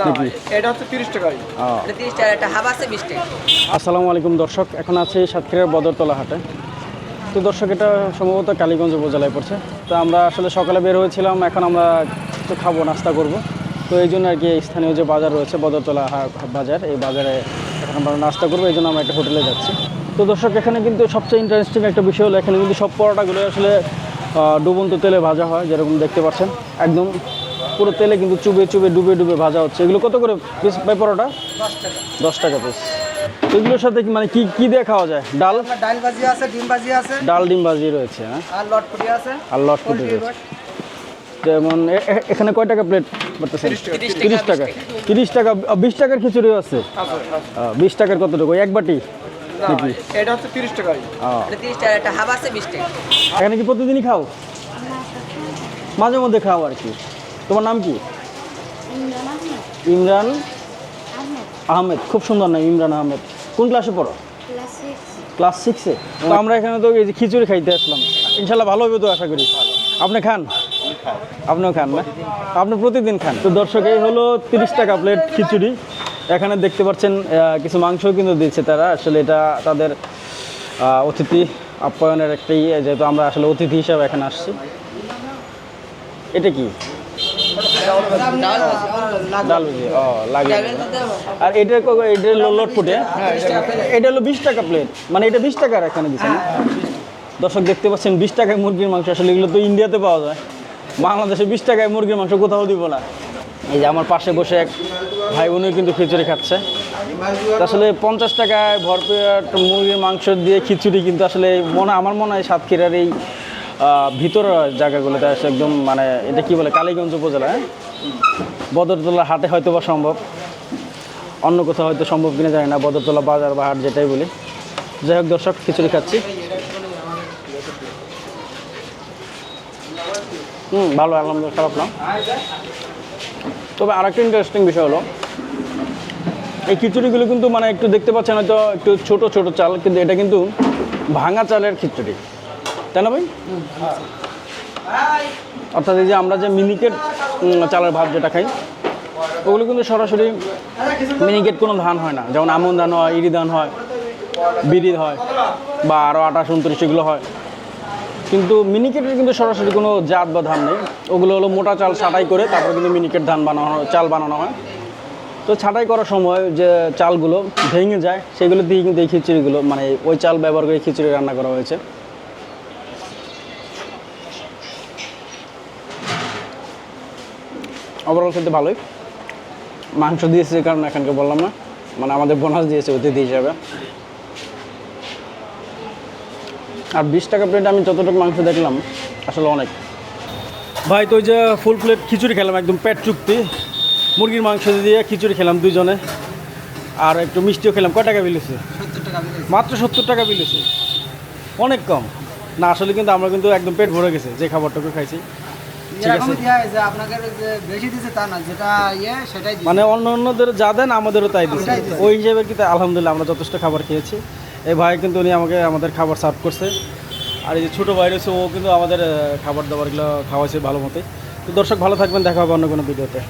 নাকি এটা হচ্ছে তিরিশ টাকাই তিরিশ টাকা একটা হাফ আছে বিশ টাকা। আসসালামু আলাইকুম দর্শক এখন আছি সাতক্ষীরার বদরতলা হাটে। তো দর্শক এটা সম্ভবত কালীগঞ্জ উপজেলায় পড়ছে। তো আমরা আসলে সকালে বের হয়েছিলাম এখন আমরা একটু খাব নাস্তা করব। তো এই জন্য আর কি স্থানীয় যে বাজার রয়েছে বদরতলা বাজার এই বাজারে এখন আমরা নাস্তা করব এই জন্য আমরা একটা হোটেলে যাচ্ছি। তো দর্শক এখানে কিন্তু সবচেয়ে ইন্টারেস্টিং একটা বিষয় হলো এখানে কিন্তু সব পরোটাগুলো আসলে ডুবন্ত তেলে ভাজা হয় যেরকম দেখতে পাচ্ছেন। একদম পুরো তেলে কিন্তু চুবে চুবে ডুবে ডুবে ভাজা হচ্ছে। এগুলো কত করে পিস বাই পরোটা? দশ টাকা। পিস এগুলোর সাথে কি মানে কি কি দিয়ে খাওয়া যায়? ডাল? ডাল ভাজি আছে ডিম ভাজি আছে। ডাল ডিম ভাজি রয়েছে হ্যাঁ? আর লটপুরি আছে। আর লটপুটি রয়েছে। যেমন এখানে কয় টাকা প্লেট করতেছেন তিরিশ টাকা। তিরিশ টাকা। বিশ টাকার খিচুড়িও আছে? বিশ টাকার কতটুকু? এক বাটি? এটা হচ্ছে তিরিশ টাকা। এখানে কি প্রতিদিনই খাও? মাঝে মধ্যে খাও আর কি। তোমার নাম কি? ইমরান আহমেদ। খুব সুন্দর নাম, ইমরান আহমেদ। কোন ক্লাসে পড়ো? ক্লাস সিক্সে তো আমরা এখানে তো এই যে খিচুড়ি খাইতে আসলাম। ইনশাল্লাহ ভালো হবে তো আশা করি। আপনি খান? আপনিও খান না? আপনি প্রতিদিন খান। তো দর্শক, এই হলো তিরিশ টাকা প্লেট খিচুড়ি। এখানে দেখতে পাচ্ছেন কিছু মাংসও কিন্তু দিচ্ছে তারা। আসলে এটা তাদের অতিথি আপ্যায়নের একটা ইয়ে যেহেতু আমরা আসলে অতিথি হিসাবে এখানে আসছি। এটা কি? ডাল ভাজি ও লাগে। আর এটা এটা হলো লটপুটে। এটা হলো বিশ টাকা প্লেট মানে এটা বিশ টাকার এখানে দিচ্ছেন দর্শক দেখতে পাচ্ছেন বিশ টাকায় মুরগির মাংস। আসলে এগুলো তো ইন্ডিয়াতে পাওয়া যায়। বাংলাদেশে বিশ টাকায় মুরগির মাংস কোথাও দিব না। এই যে আমার পাশে বসে এক ভাই বোনও কিন্তু খিচুড়ি খাচ্ছে। তো আসলে পঞ্চাশ টাকায় ভরপেট মুরগির মাংস দিয়ে খিচুড়ি কিন্তু আসলে মনে আমার মনে হয় সাতক্ষীরার এই ভিতর জায়গাগুলোতে আসলে একদম মানে এটা কি বলে, কালীগঞ্জ উপজেলা হ্যাঁ? বদরতলা হাটে হয়তো বা সম্ভব। অন্য কোথাও হয়তো সম্ভব কিনা জানি না, বদরতলা বাজার বা হাট যেটাই বলি। যাই হোক দর্শক, খিচুড়ি খাচ্ছি। হুম, ভালো, আলহামদুলিল্লাহ, খারাপ না। তবে আরেকটা ইন্টারেস্টিং বিষয় হলো, এই খিচুড়িগুলো কিন্তু মানে একটু দেখতে পাচ্ছেন হয়তো একটু ছোট ছোট চাল, কিন্তু এটা কিন্তু ভাঙা চালের খিচুড়ি। তাই না ভাই? অর্থাৎ এই যে আমরা যে মিনিকেট চালের ভাত যেটা খাই, ওগুলো কিন্তু সরাসরি মিনিকেট কোনো ধান হয় না। যেমন আমন ধান হয়, ইরি ধান হয়, বিড়ি হয়, বা আরও আঠাশ উনত্রিশ এগুলো হয়। কিন্তু মিনিকেটের কিন্তু সরাসরি কোনো জাত বা ধান নেই। ওগুলো হলো মোটা চাল ছাঁটাই করে তারপর কিন্তু মিনিকেট ধান বানানো চাল বানানো হয়। তো ছাঁটাই করার সময় যে চালগুলো ভেঙে যায়, সেগুলো দিয়ে কিন্তু এই খিচুড়িগুলো মানে ওই চাল ব্যবহার করে খিচুড়ি রান্না করা হয়েছে। ওভারঅল খেতে ভালোই। মাংস দিয়েছে যে কারণে এখানকে বললাম না। মানে আমাদের বোনাস দিয়েছে অতিথি হিসাবে। আর বিশ টাকা প্লেট আমি যতটুকু মাংস দেখলাম, আসলে অনেক। ভাই, তো ওই যে ফুল প্লেট খিচুড়ি খেলাম, একদম পেট চুক্তি। মুরগির মাংস দিয়ে খিচুড়ি খেলাম দুজনে। আর একটু মিষ্টিও খেলাম। কয় টাকা বিলেছে? মাত্র সত্তর টাকা বিলেছে। অনেক কম। না, আসলে কিন্তু আমরা কিন্তু একদম পেট ভরে গেছে যে খাবারটুকু খাইছি। ইয়ে। মানে অন্য অন্যদের যা দেন আমাদেরও তাই দিচ্ছে ওই হিসেবে কিন্তু আলহামদুলিল্লাহ আমরা যথেষ্ট খাবার খেয়েছি। এই ভাই কিন্তু উনি আমাকে আমাদের খাবার সার্ভ করছে। আর এই যে ছোটো ভাই রয়েছে ও কিন্তু আমাদের খাবার দাবারগুলো খাওয়াইছে ভালো মতোই। তো দর্শক ভালো থাকবেন দেখা হবে অন্য কোনো ভিডিওতে।